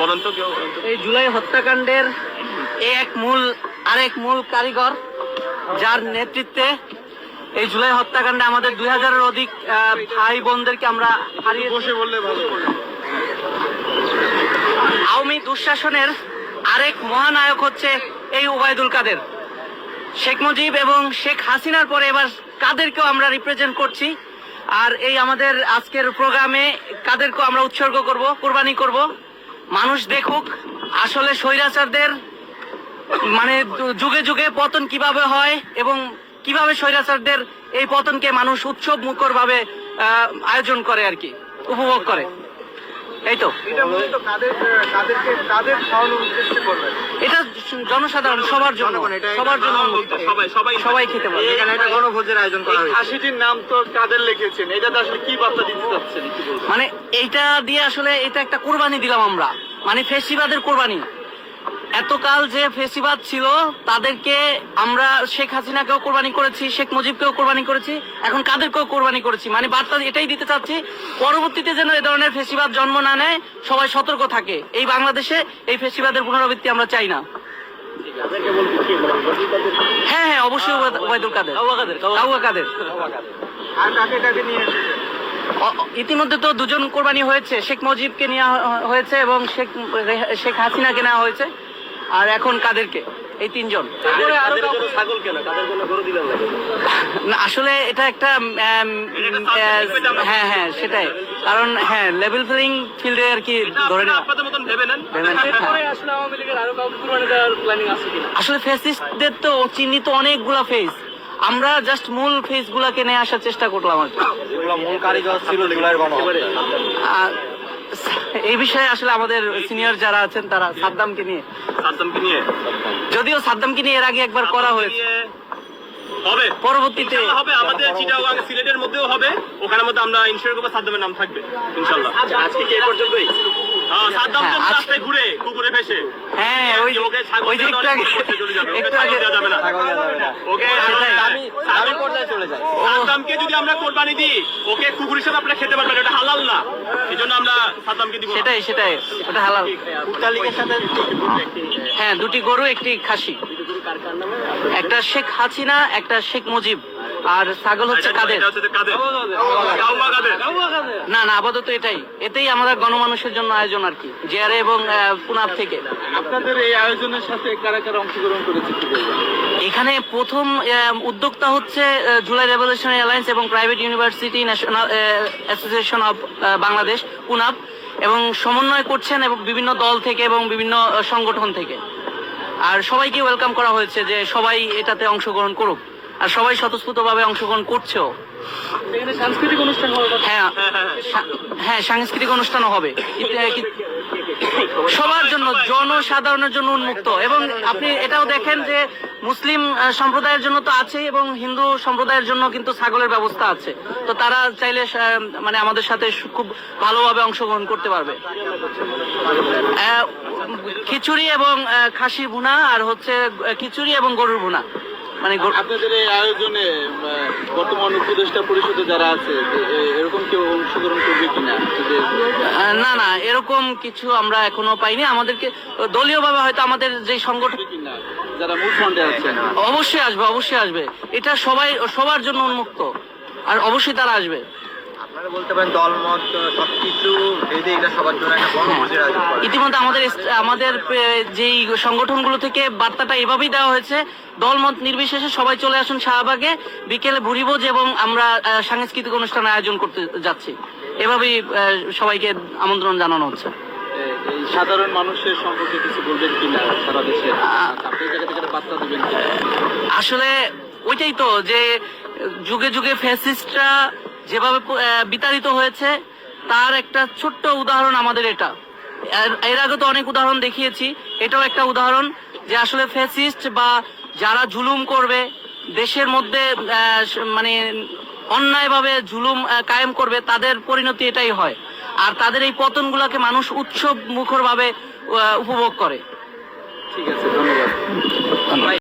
বলেন তো কেউ বলেন তো। এই জুলাই হত্যাকাণ্ডের এক মূল আরেক মূল কারিগর যার নেতৃত্বে এই জুলাই হত্যাকাণ্ডে আমাদের দুই হাজারের অধিক ভাই বোনদেরকে আমরা হারিয়ে বসে বললে ভালো আওয়ামী দুঃশাসনের আরেক মহানায়ক হচ্ছে এই ওবায়দুল কাদের। শেখ মুজিব এবং শেখ হাসিনার পরে এবার কাদেরকেও আমরা রিপ্রেজেন্ট করছি। আর এই আমাদের আজকের প্রোগ্রামে কাদেরকেও আমরা উৎসর্গ করব কোরবানি করব। মানুষ দেখুক, আসলে স্বৈরাচারদের মানে যুগে যুগে পতন কীভাবে হয় এবং কীভাবে স্বৈরাচারদের এই পতনকে মানুষ উৎসব মুখর ভাবে আয়োজন করে আর কি, উপভোগ করে। তো। এটা জনসাধারণ সবার জন্য। সবার জন্য সবাই সবাই সবাই খেতে পারে এখানে একটা গণভোজের আয়োজন করা হয়েছে। আশিটির নাম তো কাদের লিখেছেন? এটা আসলে কি বার্তা দিতে চাচ্ছেন? মানে এইটা দিয়ে আসলে এটা একটা কোরবানি দিলাম আমরা। মানে ফেসিবাদের কোরবানি। এতকাল যে ফেসিবাদ ছিল তাদেরকে আমরা শেখ হাসিনাকেও কোরবানি করেছি শেখ মুজিবকেও কোরবানি করেছি এখন কাদেরকেও কোরবানি করেছি? মানে বার্তা এটাই দিতে চাচ্ছি পরবর্তীতে যেন এই ধরনের ফেসিবাদ জন্ম না নেয় সবাই সতর্ক থাকে। এই বাংলাদেশে এই ফেসিবাদের পুনরাবৃত্তি আমরা চাই না। হ্যাঁ হ্যাঁ অবশ্যই ওবায়দ- ওবায়দুল কাদের। কাউয়া কাদের ইতিমধ্যে তো দুজন কোরবানি হয়েছে শেখ মুজিবকে নেওয়া হয়েছে এবং শেখ শেখ হাসিনাকে নেওয়া হয়েছে। আর এখন কাদেরকে? এই তিনজন। ছাগল কেনা? কাদের জন্য গরু দিলেন না, আসলে এটা একটা হ্যাঁ হ্যাঁ সেটাই। কারণ হ্যাঁ লেভেল প্লেইং ফিল্ডে আর কি ধরে নেন। হ্যাঁ। আসলে ফেসিস্টদের তো চিহ্নিত অনেকগুলা ফেস আমরা জাস্ট মূল ফেস গুলাকে নিয়ে আসার চেষ্টা করলাম আর কি। মূল কারিগর ছিল এই বিষয়ে আসলে আমাদের সিনিয়র যারা আছেন তারা সাদ্দামকে নিয়ে। সাদ্দামকে নিয়ে? যদিও সাদ্দামকে নিয়ে এর আগে একবার করা হয়েছে। হবে। পরবর্তীতে হবে। আমাদের চিটাগাং সিলেটের মধ্যেও হবে। ওখানে মধ্যে আমরা ইনশিওর করব সাদ্দামের নাম থাকবে। ইনশাআল্লাহ আজকে কি এ পর্যন্তই? হ্যাঁ হ্যাঁ, ঘুরে কুকুরে ফেসে হ্যাঁ ওই ওকে ছাগল ওই যে একটু আগে অনেক করতে চলে যাবে। ওকে একটু আগে যাবে না। ওকে আমি- আমি পর্যায়ে চলে যাই। সাদ্দামকে যদি আমরা কোরবানি দিই ওকে কুকুর হিসেবে আপনারা খেতে পারবেন এটা হালাল না। আমরা সাদ্দামকে দিব সেটাই সেটাই। ওটা হালাল। তালিকার সাথে হ্যাঁ। দুটি গরু একটি খাসি। একটা শেখ হাসিনা একটা শেখ মুজিব। আর ছাগল হচ্ছে কাদের? না না আপাতত এটাই। এতেই আমাদের গণমানুষের জন্য আয়োজন আর কি জেআরএ এবং পুনাব থেকে। আপনাদের এই আয়োজনের সাথে কারা কারা অংশগ্রহণ করেছে এখানে প্রথম উদ্যোক্তা হচ্ছে জুলাই রেভলিউশন অ্যালায়েন্স এবং private university national association of Bangladesh পুনাব এবং সমন্বয় করছেন এবং বিভিন্ন দল থেকে এবং বিভিন্ন সংগঠন থেকে। আর সবাইকে ওয়েলকাম করা হয়েছে যে সবাই এটাতে অংশগ্রহণ করুক। আর সবাই স্বতঃস্ফূর্তভাবে অংশগ্রহণ করছেও। এখানে সাংস্কৃতিক অনুষ্ঠান হবে হ্যাঁ হ্যাঁ সাংস্কৃতিক অনুষ্ঠানও হবে। সবার জন্য জনসাধারণের জন্য উন্মুক্ত। এবং আপনি এটাও দেখেন যে মুসলিম সম্প্রদায়ের জন্য তো আছে এবং হিন্দু সম্প্রদায়ের জন্য কিন্তু ছাগলের ব্যবস্থা আছে। তো তারা চাইলে মানে আমাদের সাথে খুব ভালোভাবে অংশগ্রহণ করতে পারবে। খিচুড়ি এবং খাসি ভুনা আর হচ্ছে খিচুড়ি এবং গরুর ভুনা। মানে আপনাদের এই আয়োজনে বর্তমান উপদেষ্টা পরিষদে যারা আছে এরকম কেউ অংশগ্রহণ করবে কিনা? না না এরকম কিছু আমরা এখনও পাইনি। আমাদেরকে দলীয়ভাবে হয়তো আমাদের যে সংগঠন যারা মূল ফন্ডে আছেন। অবশ্যই আসবে অবশ্যই আসবে। এটা সবাই সবার জন্য উন্মুক্ত। আর অবশ্যই তারা আসবে। আপনারা বলতে পারেন দলমত সবকিছু ভেদে এটা সবার জন্য একটা বনভোজের আয়োজন করা ইতিমধ্যে আমাদের আমাদের যেই সংগঠনগুলো থেকে বার্তাটা এভাবেই দেওয়া হয়েছে দলমত নির্বিশেষে সবাই চলে আসুন শাহবাগে বিকেলে ভুরিভোজ এবং আমরা আহ, সাংস্কৃতিক অনুষ্ঠান আয়োজন করতে যাচ্ছি। এভাবেই সবাইকে আমন্ত্রণ জানানো হচ্ছে। সাধারণ মানুষের সম্পর্কে কিছু বলবেন কিনা সারা দেশে? আপনি জায়গা থেকে বার্তা দিবেন? আসলে ওইটাই তো যে যুগে যুগে ফ্যাসিস্টরা যেভাবে বিতাড়িত হয়েছে, তার একটা ছোট্ট উদাহরণ আমাদের এটা। এর- আগে তো অনেক উদাহরণ দেখিয়েছি। এটাও একটা উদাহরণ যে আসলে ফ্যাসিস্ট বা যারা জুলুম করবে, দেশের মধ্যে মানে অন্যায়ভাবে জুলুম কায়েম করবে, তাদের পরিণতি এটাই হয়। আর তাদের এই পতনগুলোকে মানুষ উৎসব মুখর ভাবে উপভোগ করে। ঠিক আছে, ধন্যবাদ।